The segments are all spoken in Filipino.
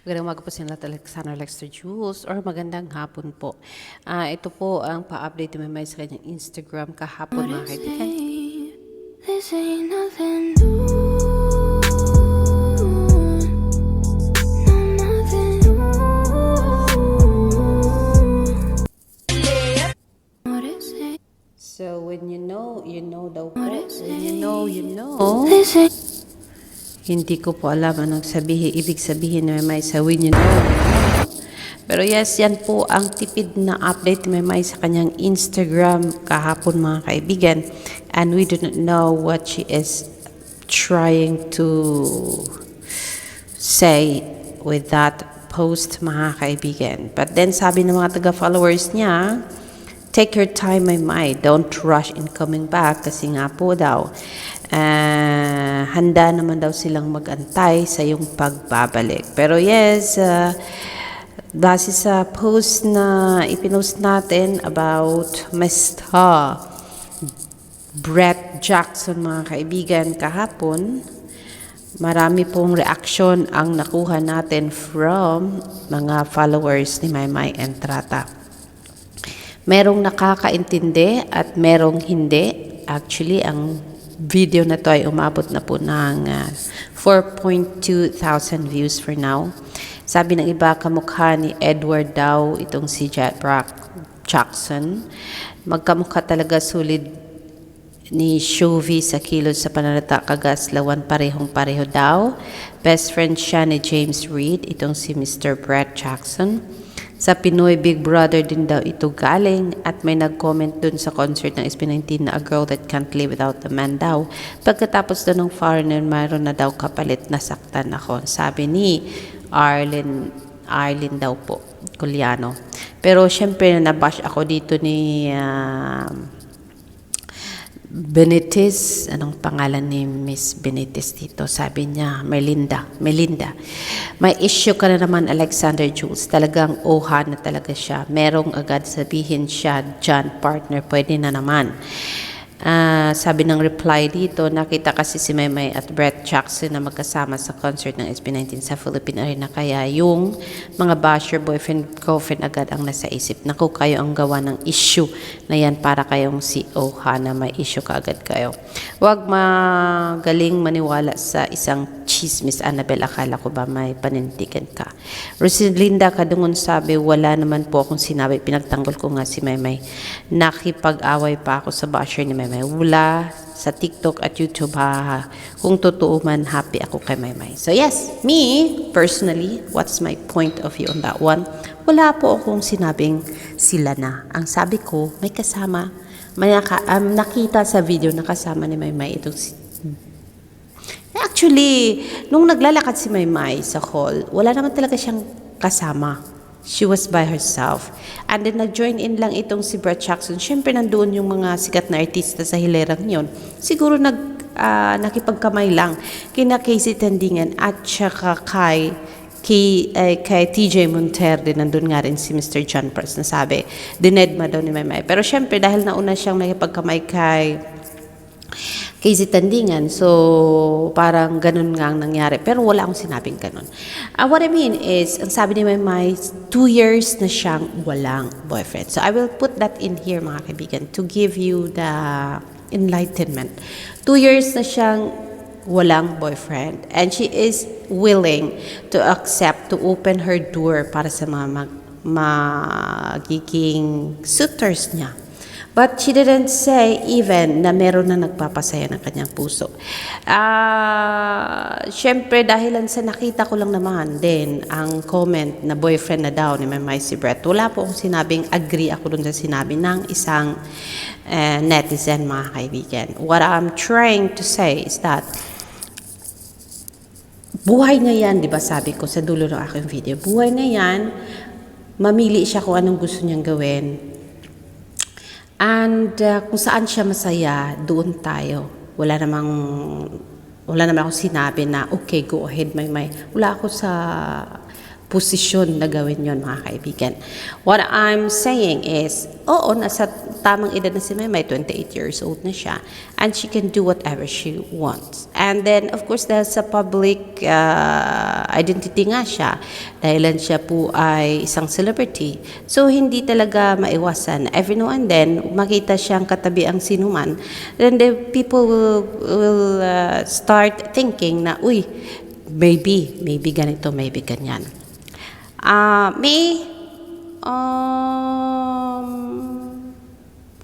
Magandang umaga po sa lahat, Alexander Lexter Jules, or magandang hapon po. Ah, ito po ang pa-update ni Mamay sa kanyang Instagram kahapon mga kaibigan. This ain't nothing new. So, when you know, you know daw po. When you know, you know. Hindi ko po alam anong sabihin, ibig sabihin ni Mamay sa when you know. Pero yes, yan po ang tipid na update ni Mamay sa kanyang Instagram kahapon mga kaibigan. And we do not know what she is trying to say with that post mga kaibigan. But then sabi ng mga taga-followers niya, Take your time, my my. Don't rush in coming back kasi nga po daw, ah, handa naman daw silang magantay sa yung pagbabalik. Pero yes, ah, base sa post na ipinost natin about Mr. Brett Jackson mga kaibigan kahapon, marami pong reaction ang nakuha natin from mga followers ni Maymay Entrata. Merong nakakaintindi at merong hindi. Actually, ang video na to ay umabot na po ng ah, 4.2 thousand views for now. Sabi ng iba, kamukha ni Edward daw itong si Jack Brock Jackson. Magkamukha talaga sulit ni Shuvi sa kilos sa pananata kagaslawan parehong pareho daw. Best friend siya ni James Reid, itong si Mr. Brett Jackson. Sa Pinoy Big Brother din daw ito galing at may nag-comment dun sa concert ng SB19 na a girl that can't live without a man daw. Pagkatapos dun ng foreigner, mayroon na daw kapalit na saktan ako. Sabi ni Arlen, Arlen daw po, Kuliano. Pero syempre nabash ako dito ni ah, Benitez, anong pangalan ni Miss Benitez dito? Sabi niya, Melinda, Melinda. May issue ka na naman, Alexander Jules. Talagang oha na talaga siya. Merong agad sabihin siya, John, partner, pwede na naman. Ah, sabi ng reply dito, nakita kasi si Maymay at Brett Jackson na magkasama sa concert ng SB19 sa Philippine Arena. Kaya yung mga basher, boyfriend, girlfriend agad ang nasa isip. Naku, kayo ang gawa ng issue na yan para kayong si Oha na may issue ka agad kayo. Huwag magaling maniwala sa isang chismis, Annabel. Akala ko ba may panindigan ka? Rosalinda Kadungon sabi, wala naman po akong sinabi. Pinagtanggol ko nga si Maymay. Nakipag-away pa ako sa basher ni Maymay. Wala sa TikTok at YouTube ha. Kung totoo man, happy ako kay Maymay. So yes, me, personally, what's my point of view on that one? Wala po akong sinabing sila na. Ang sabi ko, may kasama. May naka, um, nakita sa video na kasama ni Maymay itong si Actually, nung naglalakad si Maymay sa hall, wala naman talaga siyang kasama. She was by herself. And then nag-join in lang itong si Brett Jackson. Siyempre nandoon yung mga sikat na artista sa hilerang yon. Siguro nag, ah, nakipagkamay lang kina Casey Tandingan at saka kay kay, eh, kay TJ Monterde, nandun nga rin si Mr. John Press na sabi, dinedma daw ni Maymay. Pero syempre, dahil nauna siyang nakipagkamay kay Casey Tandingan. So, parang ganun nga ang nangyari. Pero wala akong sinabing ganun. Uh, what I mean is, ang sabi ni Maymay, two years na siyang walang boyfriend. So, I will put that in here, mga kaibigan, to give you the enlightenment. Two years na siyang walang boyfriend. And she is willing to accept, to open her door para sa mga mag, magiging suitors niya. But she didn't say even na meron na nagpapasaya ng kanyang puso. Ah, Siyempre, dahilan sa nakita ko lang naman din ang comment na boyfriend na daw ni Mamay si Brett. Wala po akong sinabing agree ako dun sa sinabi ng isang eh, netizen, mga kaibigan. What I'm trying to say is that buhay na yan, di ba sabi ko sa dulo ng aking video, buhay na yan, mamili siya kung anong gusto niyang gawin, And uh, kung saan siya masaya, doon tayo. Wala namang wala naman ako sinabi na okay, go ahead, may may. Wala ako sa posisyon na gawin yon mga kaibigan. What I'm saying is, oo, nasa tamang edad na si Maymay, 28 years old na siya, and she can do whatever she wants. And then, of course, dahil sa public uh, identity nga siya, dahilan siya po ay isang celebrity, so hindi talaga maiwasan. Every now and then, makita siyang katabi ang sinuman, then the people will, will uh, start thinking na, uy, maybe, maybe ganito, maybe ganyan. Ah, me, um,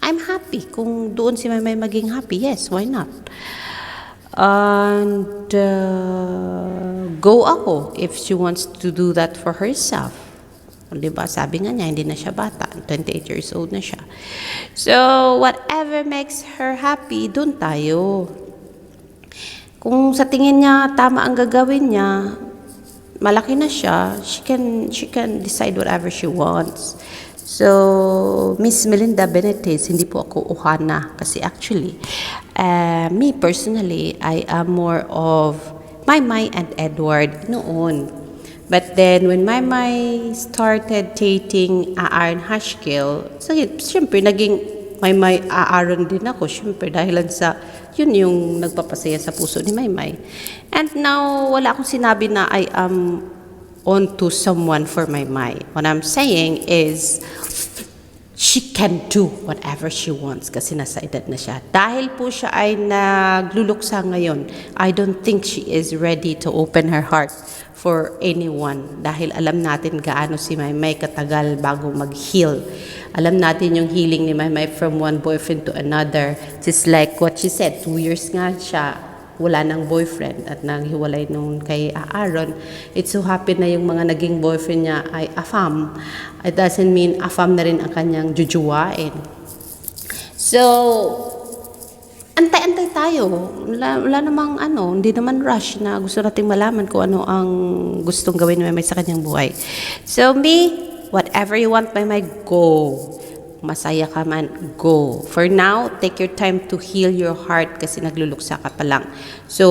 I'm happy. Kung doon si Maymay maging happy, yes, why not? And uh, go ako if she wants to do that for herself. Di ba? Sabi nga niya, hindi na siya bata. 28 years old na siya. So, whatever makes her happy, doon tayo. Kung sa tingin niya tama ang gagawin niya, malaki na siya, she can she can decide whatever she wants. So, Miss Melinda Benitez, hindi po ako uhana kasi actually, uh, me personally, I am more of Maymay and Edward noon. But then, when Maymay started dating Aaron Hashkill, so syempre, naging Maymay Aaron din ako, syempre, dahilan sa, yun yung nagpapasaya sa puso ni Maymay. And now, wala akong sinabi na I am on to someone for Maymay. What I'm saying is, she can do whatever she wants kasi nasa edad na siya. Dahil po siya ay nagluluksa ngayon, I don't think she is ready to open her heart for anyone dahil alam natin gaano si Maymay katagal bago mag-heal. Alam natin yung healing ni Maymay from one boyfriend to another. Just like what she said, two years nga siya wala nang boyfriend at nanghiwalay nung kay Aaron, it so happen na yung mga naging boyfriend niya ay afam. It doesn't mean afam na rin ang kanyang jujuwain. So, antay-antay tayo. Wala, wala namang ano, hindi naman rush na gusto nating malaman kung ano ang gustong gawin ni Maymay sa kanyang buhay. So me, whatever you want Maymay, go. Masaya ka man, go. For now, take your time to heal your heart kasi nagluluksa ka pa lang. So,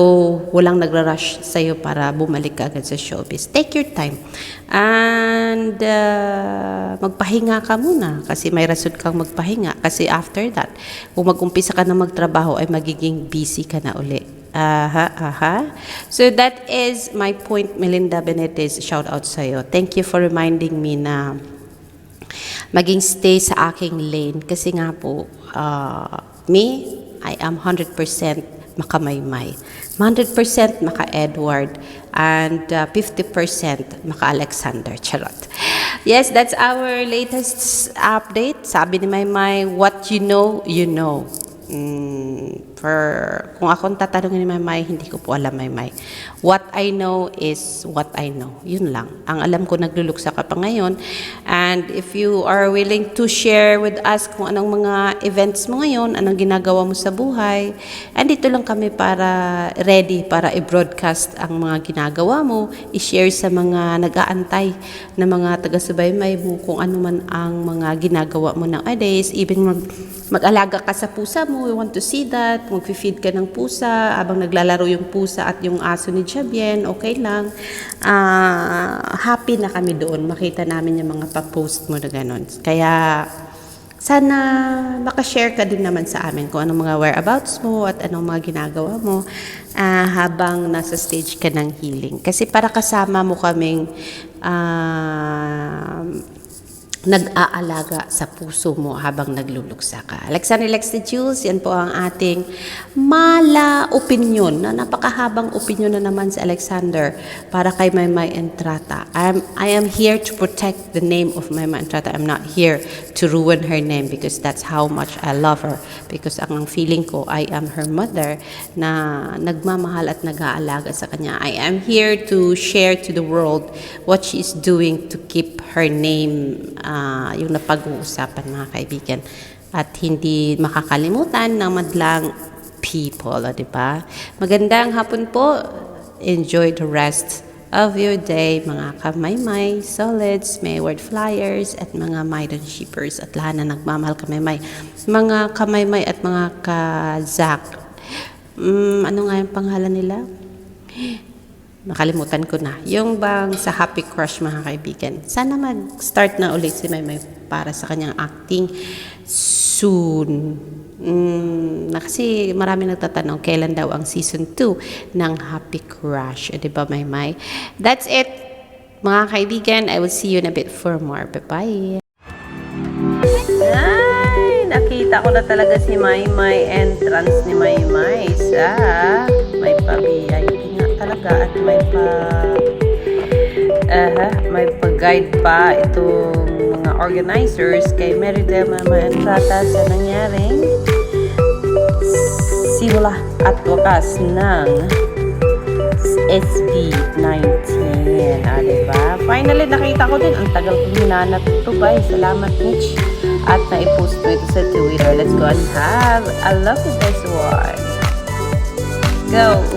walang nagra-rush sa'yo para bumalik ka agad sa showbiz. Take your time. And uh, magpahinga ka muna kasi may rason kang magpahinga. Kasi after that, kung mag-umpisa ka na magtrabaho ay magiging busy ka na uli. Aha, aha. So that is my point, Melinda Benitez. Shout out sa'yo. Thank you for reminding me na maging stay sa aking lane. Kasi nga po uh, me I am 100% makamaymay. 100% maka Edward and uh, 50% maka Alexander charot. Yes that's our latest update. Sabi ni Maymay what you know you know. Mm, for kung akong tatanungin ni Maymay, hindi ko po alam Maymay. What I know is what I know. Yun lang. Ang alam ko nagluluksa ka pa ngayon. And if you are willing to share with us kung anong mga events mo ngayon, anong ginagawa mo sa buhay, andito lang kami para ready para i-broadcast ang mga ginagawa mo, i-share sa mga nag-aantay na mga taga-subaymay mo kung ano man ang mga ginagawa mo nowadays, even mag, mag-alaga ka sa pusa mo, we want to see that, mag-feed ka ng pusa, habang naglalaro yung pusa at yung aso ni Jabien, okay lang. Ah, happy na kami doon, makita namin yung mga pa-post mo na ganun. Kaya, sana makashare ka din naman sa amin kung anong mga whereabouts mo at anong mga ginagawa mo ah, habang nasa stage ka ng healing. Kasi para kasama mo kaming ah, nag-aalaga sa puso mo habang nagluluksa ka. Alexander Lex de Jules, yan po ang ating mala opinion, na napakahabang opinion na naman si Alexander para kay Maymay Entrata. I'm, I am here to protect the name of Maymay Entrata. I'm not here to ruin her name because that's how much I love her. Because ang feeling ko, I am her mother na nagmamahal at nag-aalaga sa kanya. I am here to share to the world what she is doing to keep her name ah, yung napag-uusapan mga kaibigan. At hindi makakalimutan ng madlang people, di ba? Magandang hapon po. Enjoy the rest of your day, mga kamaymay, solids, may word flyers, at mga Maydon shippers, at lahat na nagmamahal kamaymay. Mga kamaymay at mga ka-Zach. Mm, ano nga yung pangalan nila? Nakalimutan ko na. Yung bang sa Happy Crush mga kaibigan. Sana mag-start na ulit si Maymay para sa kanyang acting soon. Mm, na kasi marami nagtatanong kailan daw ang season 2 ng Happy Crush. O, di ba, Maymay? That's it, mga kaibigan. I will see you in a bit for more. Bye-bye. Ay, nakita ko na talaga si Maymay entrance ni Maymay sa may pa-VIP talaga at may pa Aha, may pag-guide pa itong mga organizers kay Merida Mama Entrata sa nangyaring simula at wakas ng SB19. Ah, diba? Finally, nakita ko din. Ang tagal kong hinanap ito, guys. Salamat, Mitch. At na-post mo ito sa Twitter. Let's go and have a look at one. Go!